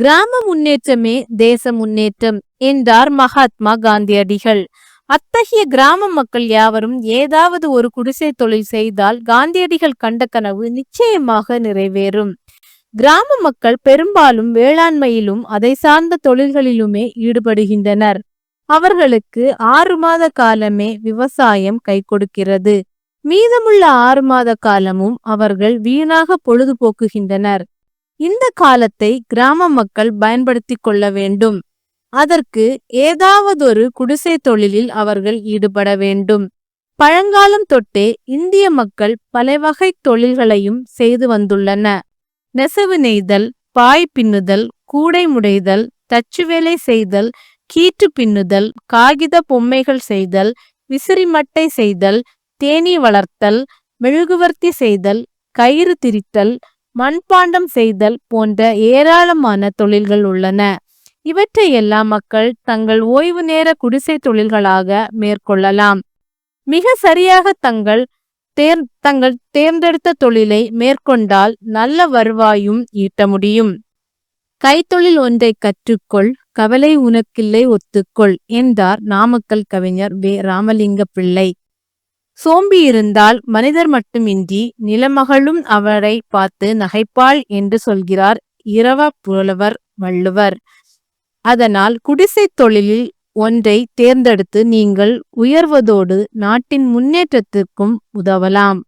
கிராம முன்னேற்றமே தேச முன்னேற்றம் என்றார் மகாத்மா காந்தியடிகள். அத்தகைய கிராம மக்கள் யாவரும் ஏதாவது ஒரு குடிசை தொழில் செய்தால் காந்தியடிகள் கண்ட கனவு நிச்சயமாக நிறைவேறும். கிராம மக்கள் பெரும்பாலும் வேளாண்மையிலும் அதை சார்ந்த தொழில்களிலுமே ஈடுபடுகின்றனர். அவர்களுக்கு ஆறு மாத காலமே விவசாயம் கை கொடுக்கிறது. மீதமுள்ள ஆறு மாத காலமும் அவர்கள் வீணாக பொழுதுபோக்குகின்றனர். இந்த காலத்தை கிராம மக்கள் பயன்படுத்திக் கொள்ள வேண்டும். அதற்கு ஏதாவதொரு குடிசை தொழிலில் அவர்கள் ஈடுபட வேண்டும். பழங்காலம் தொட்டே இந்திய மக்கள் பல வகை தொழில்களையும் செய்து வந்துள்ளன. நெசவு நெய்தல் பாய் பின்னுதல் கூடை முடைதல் தச்சு வேலை செய்தல் கீற்று பின்னுதல் காகித பொம்மைகள் செய்தல் விசிறிமட்டை செய்தல் தேனீ வளர்த்தல் மெழுகுவர்த்தி செய்தல் கயிறு திரித்தல் மண்பாண்டம் செய்தல் போன்ற ஏராளமான தொழில்கள் உள்ளன. இவற்றையெல்லாம் மக்கள் தங்கள் ஓய்வு நேர குடிசை தொழில்களாக மேற்கொள்ளலாம். மிக சரியாக தங்கள் தேர் தங்கள் தேர்ந்தெடுத்த தொழிலை மேற்கொண்டால் நல்ல வருவாயும் ஈட்ட முடியும். கைத்தொழில் ஒன்றை கற்றுக்கொள் கவலை உனக்கில்லை ஒத்துக்கொள் என்றார் நாமக்கல் கவிஞர் வே. ராமலிங்க பிள்ளை சோம்பி இருந்தால் மனிதர் மட்டுமின்றி நிலமகளும் அவரை பார்த்து நகைப்பாள் என்று சொல்கிறார் இரவ புலவர் வள்ளுவர். அதனால் குடிசை தொழிலில் ஒன்றை தேர்ந்தெடுத்து நீங்கள் உயர்வதோடு நாட்டின் முன்னேற்றத்திற்கும் உதவலாம்.